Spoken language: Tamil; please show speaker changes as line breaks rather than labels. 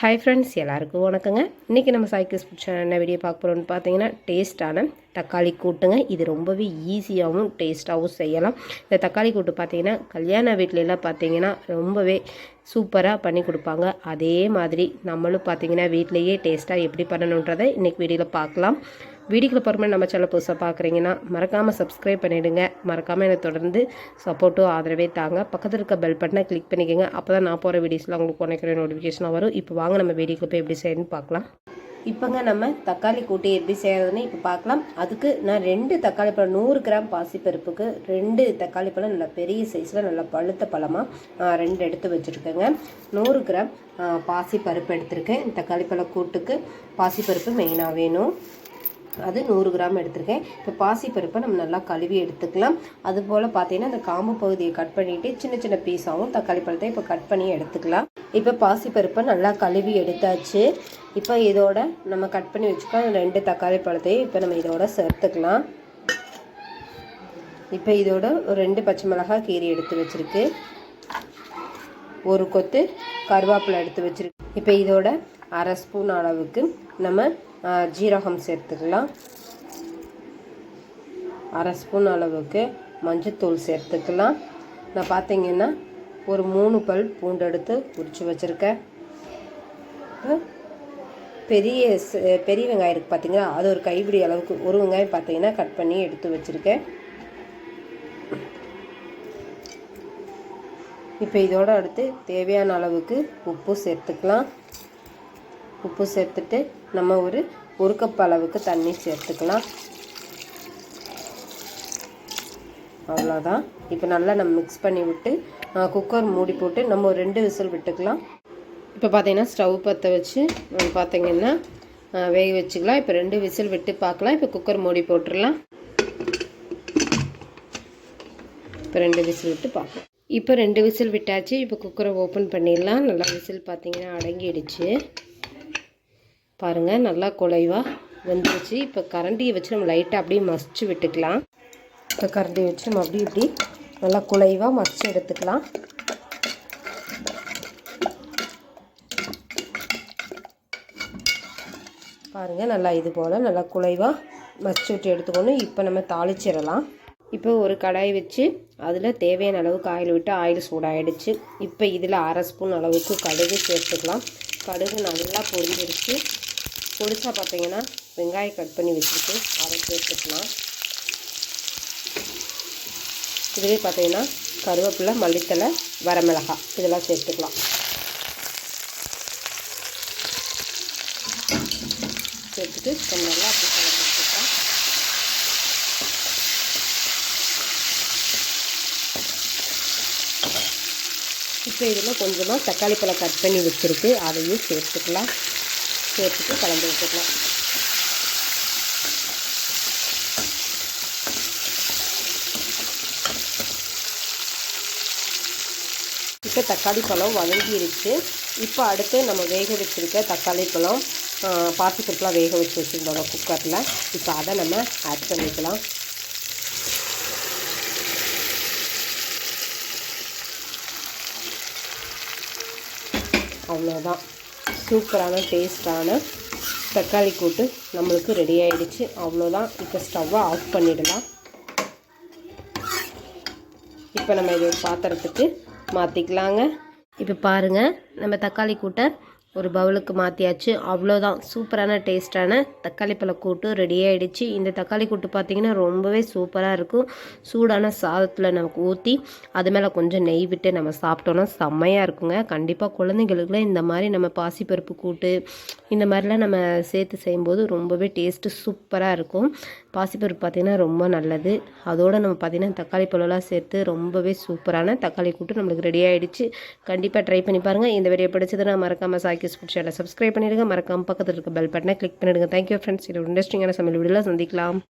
ஹாய் ஃப்ரெண்ட்ஸ் எல்லாருக்கும் வணக்கங்க. இன்றைக்கி நம்ம சைக்கிள்ஸ் பிடிச்ச என்ன வீடியோ பார்க்க போகிறோம்னு பார்த்தீங்கன்னா டேஸ்ட்டான தக்காளி கூட்டுங்க. இது ரொம்பவே ஈஸியாகவும் டேஸ்ட்டாகவும் செய்யலாம். இந்த தக்காளி கூட்டு பார்த்தீங்கன்னா கல்யாண வீட்டிலலாம் பார்த்தீங்கன்னா ரொம்பவே சூப்பராக பண்ணி கொடுப்பாங்க. அதே மாதிரி நம்மளும் பார்த்தீங்கன்னா வீட்லேயே டேஸ்ட்டாக எப்படி பண்ணணுன்றதை இன்றைக்கி வீடியோவில் பார்க்கலாம். வீடியோக்குள்ள போகிறோமே நம்ம சேனல் புதுசாக பார்க்குறீங்கன்னா மறக்காமல் சப்ஸ்கிரைப் பண்ணிவிடுங்க மறக்காமல் எனக்கு தொடர்ந்து சப்போர்ட்டும் ஆதரவே தாங்க. பக்கத்தில் இருக்க பெல் பட்டனை கிளிக் பண்ணிக்கோங்க. அப்போ தான் நான் போகிற வீடியோஸ்லாம் உங்களுக்கு உனக்கிற நோட்டிஃபிகேஷனாக வரும். இப்போ வாங்க நம்ம வீடியோக்கு போய் எப்படி செய்யணும்னு பார்க்கலாம். இப்போங்க நம்ம தக்காளி கூட்டி எப்படி செய்கிறதுன்னு இப்போ பார்க்கலாம். அதுக்கு நான் ரெண்டு தக்காளி பழம் நூறு கிராம் பாசிப்பருப்புக்கு ரெண்டு தக்காளி பழம் நல்லா பெரிய சைஸில் நல்லா பழுத்த பழமாக ரெண்டு எடுத்து வச்சுருக்கேங்க. நூறு கிராம் பாசிப்பருப்பு எடுத்திருக்கேன். தக்காளி பழம் கூட்டுக்கு பாசிப்பருப்பு மெயினாக வேணும். அது நூறு கிராம் எடுத்திருக்கேன். இப்போ பாசிப்பருப்பை நம்ம நல்லா கழுவி எடுத்துக்கலாம். அதுபோல் பார்த்தீங்கன்னா அந்த காம்பு பகுதியை கட் பண்ணிவிட்டு சின்ன சின்ன பீஸாகவும் தக்காளி பழத்தை இப்போ கட் பண்ணி எடுத்துக்கலாம். இப்போ பாசிப்பருப்பை நல்லா கழுவி எடுத்தாச்சு. இப்போ இதோட நம்ம கட் பண்ணி வச்சுக்கலாம் ரெண்டு தக்காளி பழத்தையும் இப்போ நம்ம இதோட சேர்த்துக்கலாம். இப்போ இதோட ஒரு ரெண்டு பச்சை மிளகாய் கீரி எடுத்து வச்சுருக்கு. ஒரு கொத்து கருவேப்பிலை எடுத்து வச்சுருக்கு. இப்போ இதோட அரை ஸ்பூன் அளவுக்கு நம்ம ஜீரகம் சேர்த்துக்கலாம். அரை ஸ்பூன் அளவுக்கு மஞ்சத்தூள் சேர்த்துக்கலாம். நான் பார்த்தீங்கன்னா ஒரு மூணு பல் பூண்டு எடுத்து உரிச்சு வச்சுருக்கேன். பெரிய பெரிய வெங்காயம் இருக்குது பார்த்தீங்கன்னா அது ஒரு கைப்பிடி அளவுக்கு ஒரு வெங்காயம் பார்த்தீங்கன்னா கட் பண்ணி எடுத்து வச்சுருக்கேன். இப்போ இதோட அடுத்து தேவையான அளவுக்கு உப்பு சேர்த்துக்கலாம். உப்பு சேர்த்துட்டு நம்ம ஒரு ஒரு கப் அளவுக்கு தண்ணி சேர்த்துக்கலாம். அவ்வளோதான் இப்போ நல்லா நம்ம மிக்ஸ் பண்ணி விட்டு குக்கர் மூடி போட்டு நம்ம ஒரு ரெண்டு விசில் விட்டுக்கலாம். இப்போ பார்த்தீங்கன்னா ஸ்டவ் பற்ற வச்சு பார்த்தீங்கன்னா வேக வச்சுக்கலாம். இப்போ ரெண்டு விசில் விட்டு பார்க்கலாம் இப்போ குக்கர் மூடி போட்டுடலாம். இப்போ ரெண்டு விசில் விட்டு பார்க்கலாம் இப்போ ரெண்டு விசில் விட்டாச்சு. இப்போ குக்கரை ஓப்பன் பண்ணிடலாம். நல்லா விசில் பார்த்தீங்கன்னா அடங்கிடுச்சு. பாருங்கள் நல்லா குலைவாக வெந்துருச்சு. இப்போ கரண்டியை வச்சு நம்ம லைட்டாக அப்படியே மசிச்சு விட்டுக்கலாம். இப்போ கரண்டியை வச்சு நம்ம அப்படியே இப்படி நல்லா குலைவாக மசிச்சு எடுத்துக்கலாம். பாருங்கள் நல்லா இது போல் நல்லா குலைவாக மசிச்சு விட்டு எடுத்துக்கணும். இப்போ நம்ம தாளிச்சிடலாம். இப்போ ஒரு கடாய் வச்சு அதில் தேவையான அளவுக்கு ஆயில் விட்டு ஆயில் சூடாகிடுச்சு இப்போ இதில் அரை ஸ்பூன் அளவுக்கு கடுகு சேர்த்துக்கலாம். கடுகு நல்லா பொரிஞ்சிருச்சு. பொடிசா பார்த்தீங்கன்னா வெங்காயம் கட் பண்ணி வச்சுட்டு அதை சேர்த்துக்கலாம் இதுவே பார்த்தீங்கன்னா கருவேப்பிலை மல்லித்தலை வரமிளகாய். இதெல்லாம் சேர்த்துக்கலாம். சேர்த்துட்டு கொஞ்சம் நல்லா அப்படி இப்போ இதில் கொஞ்சமாக தக்காளி பழம் கட் பண்ணி வச்சுருக்கு. அதையும் சேர்த்துக்கலாம். சேர்த்துட்டு கலந்து விட்டுக்கலாம். இப்போ தக்காளி பழம் வதங்கிருச்சு. இப்போ அடுத்து நம்ம வேக வச்சுருக்க தக்காளி பழம் பாசிப்பருப்புலாம் வேக வச்சு வச்சுருந்தோம் குக்கரில். இப்போ அதை நம்ம ஆட் பண்ணிக்கலாம். அவ்வளோதான். சூப்பரான டேஸ்டான தக்காளி கூட்டு நம்மளுக்கு ரெடி ஆகிடுச்சு அவ்வளோதான் இப்போ ஸ்டவ்வை ஆஃப் பண்ணிடலாம். இப்போ நம்ம இது ஒரு பாத்திரத்துக்கு மாற்றிக்கலாங்க இப்போ பாருங்கள் நம்ம தக்காளி கூட்டை ஒரு பவுலுக்கு மாற்றியாச்சு அவ்வளோதான். சூப்பரான டேஸ்ட்டான தக்காளி பழ கூட்டு ரெடி ஆகிடுச்சு இந்த தக்காளி கூட்டு பார்த்திங்கன்னா ரொம்பவே சூப்பராக இருக்கும். சூடான சாதத்தில் நமக்கு ஊற்றி அது மேலே கொஞ்சம் நெய் விட்டு நம்ம சாப்பிட்டோன்னா செம்மையாக இருக்குங்க. கண்டிப்பாக குழந்தைங்களுக்குலாம் இந்த மாதிரி நம்ம பாசிப்பருப்பு கூட்டு இந்த மாதிரிலாம் நம்ம சேர்த்து செய்யும்போது ரொம்பவே டேஸ்ட்டு சூப்பராக இருக்கும். பாசிப்பருப்பு பார்த்திங்கன்னா ரொம்ப நல்லது. அதோடு நம்ம பார்த்திங்கன்னா தக்காளி பழம்லாம் சேர்த்து ரொம்பவே சூப்பரான தக்காளி கூட்டு நம்மளுக்கு ரெடி ஆகிடுச்சு கண்டிப்பாக ட்ரை பண்ணி பாருங்கள் இந்த வீடியோ பிடிச்சதுன்னா மறக்காமல் சாக்கி யூஸ்ஃபுல் சேனலை சப்ஸ்கிரைப் பண்ணிடுங்க. மறக்காம பக்கத்தில் இருக்க பெல் பட்டனை கிளிக் பண்ணிவிடுங்க தேங்க்யூ ஃப்ரெண்ட்ஸ் இது இன்ட்ரெஸ்டிங்கான சமையல் வீடியோவில் சந்திக்கலாம்.